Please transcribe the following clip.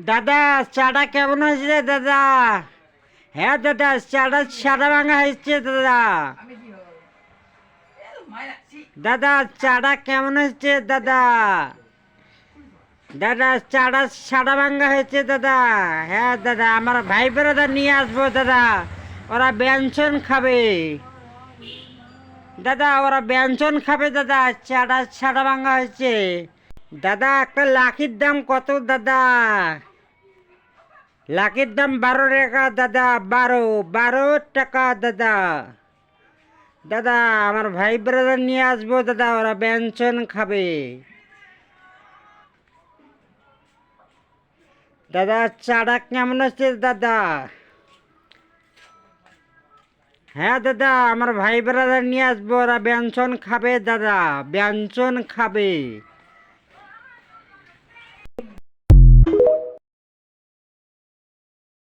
দাদা, চাটা কেমন হয়েছে দাদা? হ্যাঁ দাদা, চাটা সাদা ভাঙা হয়েছে দাদা। দাদা, চাটা কেমন হয়েছে দাদা? দাদা, চাটা সাদা ভাঙা হয়েছে দাদা। হ্যাঁ দাদা, আমার ভাই বেড়াদা নিয়ে আসব দাদা। ওরা ব্যঞ্জন খাবে। দাদা, ওরা ব্যঞ্জন খাবে দাদা। চাটা সাদা ভাঙা হয়েছে। দাদা, একটা লাখির দাম কত দাদা? লাখির দাম বারো টাকা, দাদা, বারো বারো টাকা, দাদা। দাদা, আমার ভাই ব্রাদার নিয়ে আসব, দাদা, ওরা ব্যঞ্জন খাবে। দাদা, চাটা কেমন আছে দাদা? হ্যাঁ দাদা, আমার ভাই ব্রাদার নিয়ে আসব, ওরা ব্যঞ্জন খাবে, দাদা, ব্যঞ্জন খাবে।